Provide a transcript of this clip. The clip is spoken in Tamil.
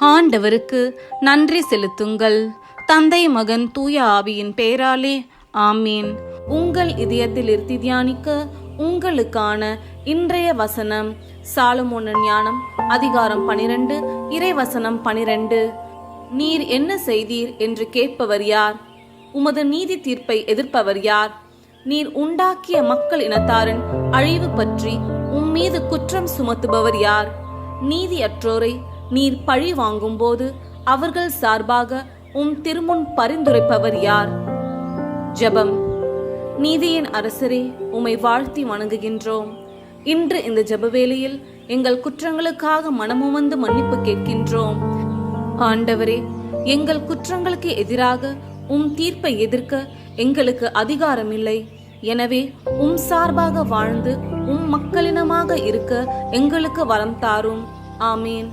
ஆண்டவருக்கு நன்றி செலுத்துங்கள். தந்தை மகன் தூய ஆவியின் பெயராலே ஆமீன். உங்கள் இதயத்தில் இருத்தி தியானிக்க உங்களுக்கான இன்றைய வசனம் சாலுமோன ஞானம் அதிகாரம் பனிரெண்டு இறைவசனம் பனிரெண்டு. நீர் என்ன செய்தீர் என்று கேட்பவர் யார்? உமது நீதி தீர்ப்பை எதிர்ப்பவர் யார்? நீர் உண்டாக்கிய மக்கள் இனத்தாரின் அழிவு பற்றி உம் மீது குற்றம் சுமத்துபவர் யார்? நீதியற்றோரை நீர் பழி வாங்கும்போது அவர்கள் சார்பாக உம் திருமுன் பரிந்துரைப்பவர் யார்? ஜெபம். நீதியின் அரசரே உம்மை வாழ்த்தி வணங்குகின்றோம். இன்று இந்த ஜெபவேளையில் எங்கள் குற்றங்களுக்காக மனமுவந்து மன்னிப்பு கேட்கின்றோம். ஆண்டவரே எங்கள் குற்றங்களுக்கு எதிராக உம் தீர்ப்பை எதிர்க்க எங்களுக்கு அதிகாரம் இல்லை எனவே உம் சார்பாக வாழ்ந்து உம் மக்களினமாக இருக்க எங்களுக்கு வரம் தாரும். ஆமீன்